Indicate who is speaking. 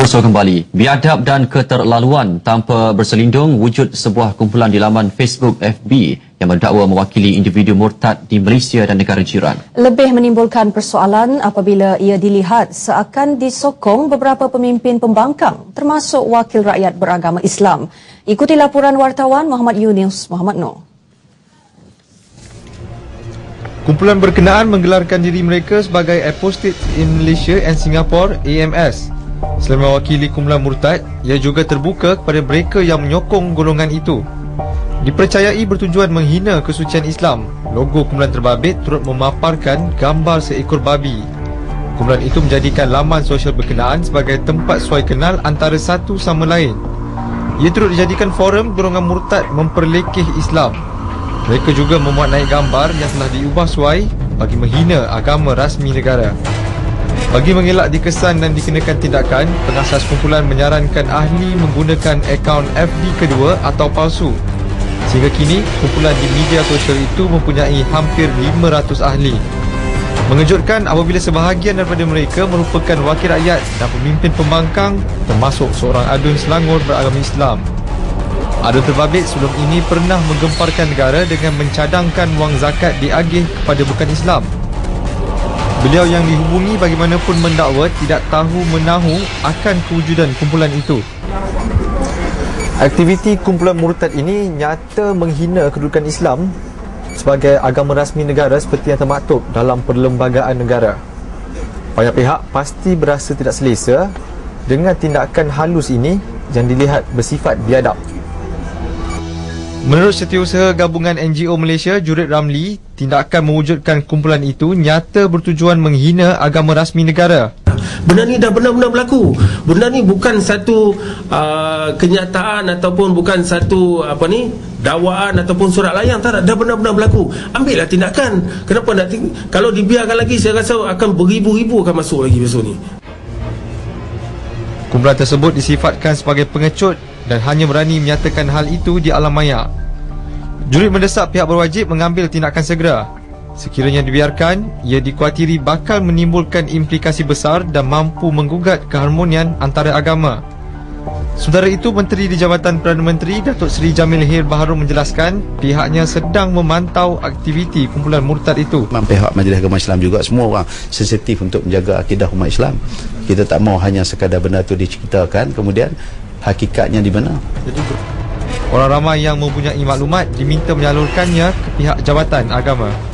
Speaker 1: Bersua kembali, biadab dan keterlaluan tanpa berselindung wujud sebuah kumpulan di laman Facebook FB yang mendakwa mewakili individu murtad di Malaysia dan negara jiran.
Speaker 2: Lebih menimbulkan persoalan apabila ia dilihat seakan disokong beberapa pemimpin pembangkang termasuk wakil rakyat beragama Islam. Ikuti laporan wartawan Muhammad Yunus Muhammad Noor.
Speaker 3: Kumpulan berkenaan menggelarkan diri mereka sebagai Apostates in Malaysia and Singapore AMS Selain mewakili kumpulan murtad, ia juga terbuka kepada mereka yang menyokong golongan itu. Dipercayai bertujuan menghina kesucian Islam, logo kumpulan terbabit turut memaparkan gambar seekor babi. Kumpulan itu menjadikan laman sosial berkenaan sebagai tempat suai kenal antara satu sama lain. Ia turut dijadikan forum golongan murtad memperlekeh Islam. Mereka juga memuat naik gambar yang telah diubah suai bagi menghina agama rasmi negara. Bagi mengelak dikesan dan dikenakan tindakan, pengasas kumpulan menyarankan ahli menggunakan akaun FB kedua atau palsu. Sehingga kini, kumpulan di media sosial itu mempunyai hampir 500 ahli. Mengejutkan apabila sebahagian daripada mereka merupakan wakil rakyat dan pemimpin pembangkang termasuk seorang adun Selangor beragama Islam. Adun terbabit sebelum ini pernah menggemparkan negara dengan mencadangkan wang zakat diagih kepada bukan Islam. Beliau yang dihubungi bagaimanapun mendakwa tidak tahu menahu akan kewujudan kumpulan itu. Aktiviti kumpulan murtad ini nyata menghina kedudukan Islam sebagai agama rasmi negara seperti yang termaktub dalam perlembagaan negara. Banyak pihak pasti berasa tidak selesa dengan tindakan halus ini yang dilihat bersifat biadab. Menurut Setiausaha Gabungan NGO Malaysia, Jurid Ramli, tindakan mewujudkan kumpulan itu nyata bertujuan menghina agama rasmi negara.
Speaker 4: Benda ni dah benar-benar berlaku. Benda ni bukan satu uh, kenyataan ataupun bukan satu apa ni dakwaan ataupun surat layang tak dah benar-benar berlaku. Ambillah tindakan. Kenapa nak ting- kalau dibiarkan lagi saya rasa akan beribu-ribu akan masuk lagi besok ni.
Speaker 3: Kumpulan tersebut disifatkan sebagai pengecut dan hanya berani menyatakan hal itu di alam maya. Jurid mendesak pihak berwajib mengambil tindakan segera. Sekiranya dibiarkan, ia dikuatiri bakal menimbulkan implikasi besar dan mampu menggugat keharmonian antara agama. Sementara itu, Menteri di Jabatan Perdana Menteri Datuk Seri Jamil Hir Baharum menjelaskan pihaknya sedang memantau aktiviti kumpulan murtad itu.
Speaker 5: Memang pihak Majlis Agama Islam juga semua orang sensitif untuk menjaga akidah umat Islam. Kita tak mau hanya sekadar benda itu diceritakan kemudian hakikatnya di mana.
Speaker 3: Orang ramai yang mempunyai maklumat diminta menyalurkannya ke pihak Jabatan Agama.